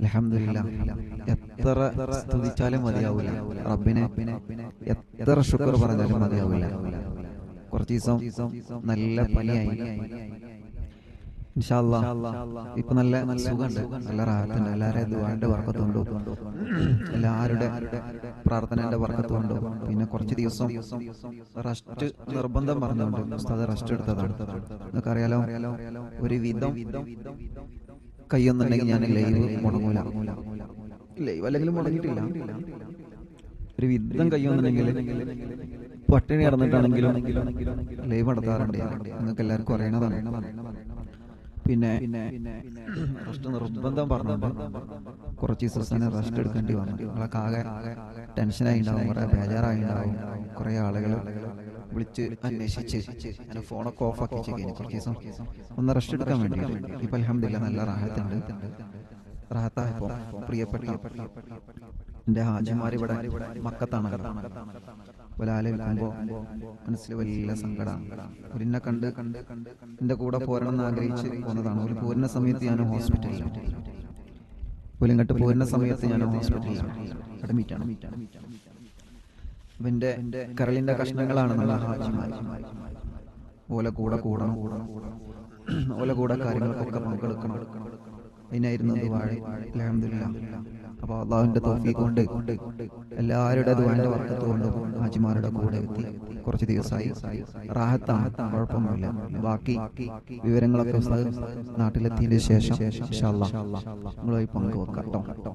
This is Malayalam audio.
അൽഹംദുലില്ലാ എത്ര സ്തുതിച്ചാലും മതിയാവില്ല റബ്ബിനെ എത്ര ശുക്ർ പറഞ്ഞാലും മതിയാവില്ല കുറച്ച് ദിവസം നല്ല പനിയായി. ഇപ്പൊ നല്ല സുഖമുണ്ട്. നല്ല റാഹത്തുണ്ട്. എല്ലാവരും ദുആന്റെ വർക്കത്തുണ്ടോ എല്ലാവരുടെ പ്രാർത്ഥനയുടെ വർക്കത്തുണ്ടോ പിന്നെ കുറച്ച് ദിവസം റെസ്റ്റ് നിർബന്ധം പറഞ്ഞുകൊണ്ട് റെസ്റ്റ് എടുത്തതാണ്. നിങ്ങൾക്കറിയാലോ ഒരു വിധം കയ്യൊന്നുണ്ടെങ്കിൽ ഞാൻ ലൈവ് മുടങ്ങൂല. ലൈവ് അല്ലെങ്കിൽ മുടങ്ങിയിട്ടില്ല. ഒരു വിധം കയ്യൊന്നുണ്ടെങ്കിൽ പട്ടിണി നടന്നിട്ടാണെങ്കിലും ലൈവ് നടത്താറുണ്ട് നിങ്ങൾക്ക് എല്ലാവർക്കും അറിയണതാണ്. പിന്നെ റെസ്റ്റ് നിർബന്ധം പറഞ്ഞുണ്ട് കുറച്ച് ദിവസം റെസ്റ്റ് എടുക്കേണ്ടി വന്നു. നിങ്ങളൊക്കെ ആകെ ടെൻഷനായി ഉണ്ടാവും കുറെ ബേജാറായി ഉണ്ടാവും കുറെ ആളുകൾ വിളിച്ച് അന്വേഷിച്ച് ഞാൻ ഫോണൊക്കെ ഓഫ് ആക്കി ചെയ്യുന്നു കുറച്ച് ദിവസം ഒന്ന് റെസ്റ്റ് എടുക്കാൻ വേണ്ടി ഇപ്പൊ അലഹമില്ല നല്ല റാഹത്തുണ്ട്. റാഹത്തായപ്പോ പ്രിയപ്പെട്ട എന്റെ ഹാജിമാർ ഇവിടെ മക്കത്താണ് ഒരാലോചിക്കുമ്പോ മനസ്സിൽ വലിയ സങ്കടമാണ് ഒരിന്നെ കണ്ട് കണ്ട് എന്റെ കൂടെ പോരണം എന്ന് ആഗ്രഹിച്ച് പോന്നതാണ്. ഒരു പോരുന്ന സമയത്ത് ഞാൻ ഹോസ്പിറ്റലിൽ പുലിങ്ങട്ട് പോരുന്ന സമയത്ത് ഞാൻ ഹോസ്പിറ്റലിലാണ്. അഡ്മിറ്റാണ്. എന്റെ കരളിന്റെ കഷ്ണങ്ങളാണ് നമ്മളെ ഹാജിമാർ ഓല കൂടെ കൂടണം. ഓല കൂടെ കാര്യങ്ങൾക്കൊക്കെ പങ്കെടുക്കണം. അതിനായിരുന്നു ദുബായ് അലഹമില്ല അപ്പൊ അള്ളാഹുവിന്റെ തോഫീക്ക് കൊണ്ട് എല്ലാവരുടെ ദുവാന്റെ വർക്കത്ത് കൊണ്ട് ഹാജിമാരുടെ കൂടെ എത്തി. കുറച്ച് ദിവസമായി റാഹത്താണ്. കുഴപ്പമൊന്നുമില്ല. ബാക്കി വിവരങ്ങളൊക്കെ നാട്ടിലെത്തിയതിന് ശേഷം അല്ലാ നിങ്ങളുമായി പങ്കുവെക്കാം കേട്ടോ.